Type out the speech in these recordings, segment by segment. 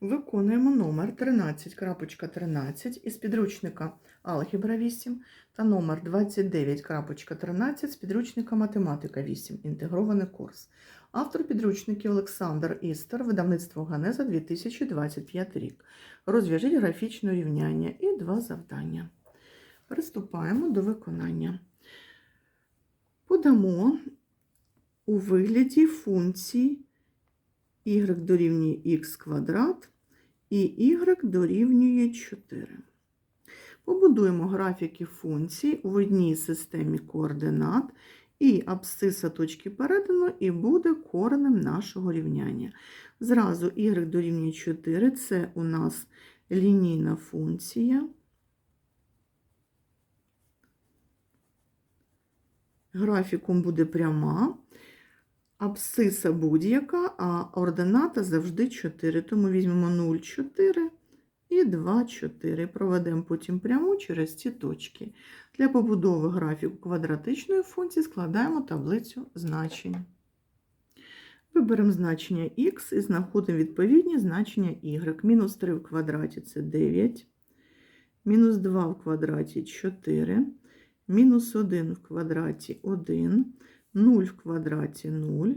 Виконуємо номер 13.13 із підручника Алгебра 8 та номер 29.13 з підручника Математика 8. Інтегрований курс. Автор підручників Олександр Істер, видавництво Ганеза 2025 рік. Розв'яжіть графічне рівняння і два завдання. Приступаємо до виконання. Подамо у вигляді функції y дорівнює х квадрат і y дорівнює 4. Побудуємо графіки функцій в одній системі координат, і абсциса точки перетину і буде коренем нашого рівняння. Зразу y дорівнює 4 це у нас лінійна функція. Графіком буде пряма абсциса будь-яка, а ордината завжди 4. Тому візьмемо 0, 4 і 2, 4. Проведемо потім пряму через ці точки. Для побудови графіку квадратичної функції складаємо таблицю значень. Виберемо значення х і знаходимо відповідні значення y. Мінус 3 в квадраті це 9, мінус 2 в квадраті 4, мінус 1 в квадраті 1, 0 в квадраті 0,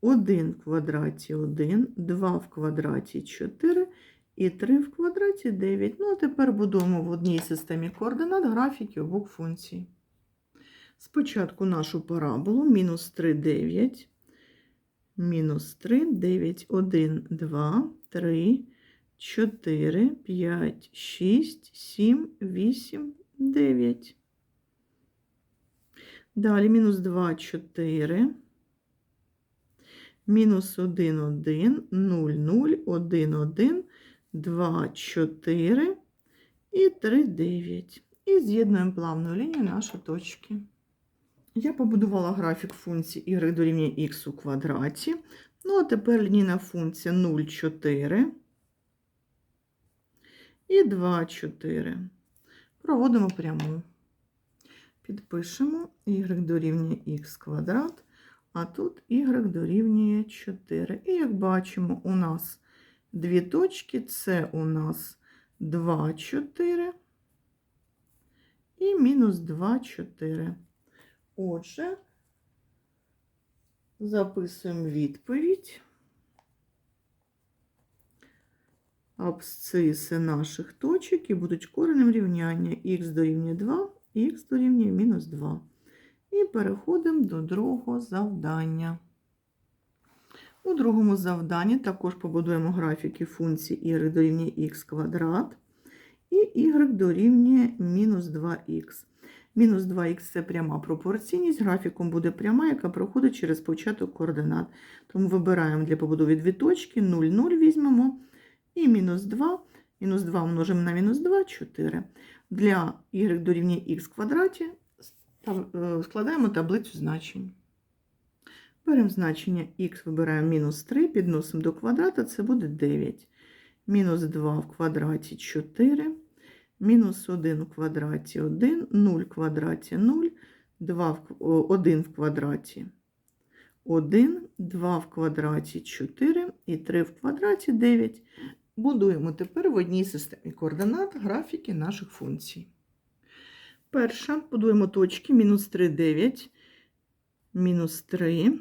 1 в квадраті 1, 2 в квадраті 4 і 3 в квадраті 9. Ну, а тепер будуємо в одній системі координат графіки обох функцій. Спочатку нашу параболу мінус 3, 9, мінус 3, 9, 1, 2, 3, 4, 5, 6, 7, 8, 9. Далі мінус 2, 4, мінус 1, 1, 0, 0, 1, 1, 2, 4 і 3, 9. І з'єднуємо плавною лінією наші точки. Я побудувала графік функції y дорівнює х у квадраті. Ну, а тепер лінійна функція 0, 4 і 2, 4. Проводимо пряму. Підпишемо y дорівнює х квадрат, а тут y дорівнює 4. І як бачимо, у нас дві точки, це у нас 2, 4 і мінус 2, 4. Отже, записуємо відповідь. Абсциси наших точок і будуть коренем рівняння х дорівнює 2 х дорівнює мінус 2. І переходимо до другого завдання. У другому завданні також побудуємо графіки функції y дорівнює х квадрат і y дорівнює мінус 2х. Мінус 2х це пряма пропорційність, графіком буде пряма, яка проходить через початок координат. Тому вибираємо для побудови дві точки, 0, 0 візьмемо і мінус 2. Мінус 2 множимо на мінус 2 4. Для y дорівнює х квадраті складаємо таблицю значень. Беремо значення х, вибираємо мінус 3, підносимо до квадрата, це буде 9. Мінус 2 в квадраті 4, мінус 1 в квадраті 1, 0 в квадраті 0, 2 в, 1 в квадраті 1, 2 в квадраті 4 і 3 в квадраті 9. Будуємо тепер в одній системі координат графіки наших функцій. Перша, будуємо точки. Мінус 3, 9, мінус 3,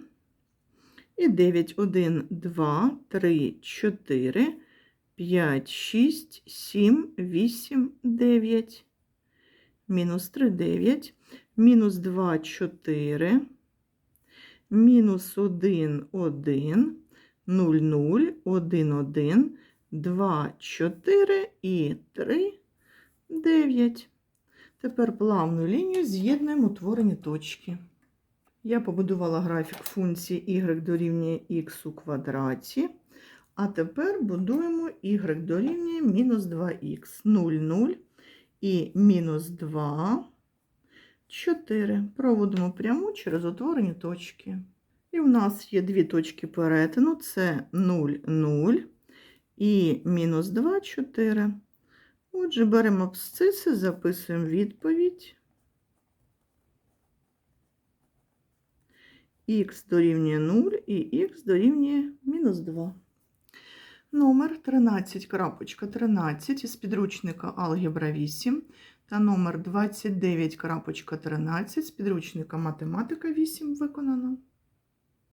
і 9, 1, 2, 3, 4, 5, 6, 7, 8, 9, мінус 3, 9, мінус 2, 4, мінус 1, 1, 0, 0, 1, 1, 2, 4 і 3, 9. Тепер плавну лінію з'єднуємо утворені точки. Я побудувала графік функції y дорівнює х у квадраті. А тепер будуємо y дорівнює мінус 2х, 0, 0 і мінус 2, 4. Проводимо пряму через утворені точки. І в нас є дві точки перетину: це 0, 0 і мінус 2, 4. Отже, беремо абсциси, записуємо відповідь. х дорівнює 0 і х дорівнює мінус 2. Номер 13.13 із підручника Алгебра 8 та номер 29.13 з підручника Математика 8 виконано.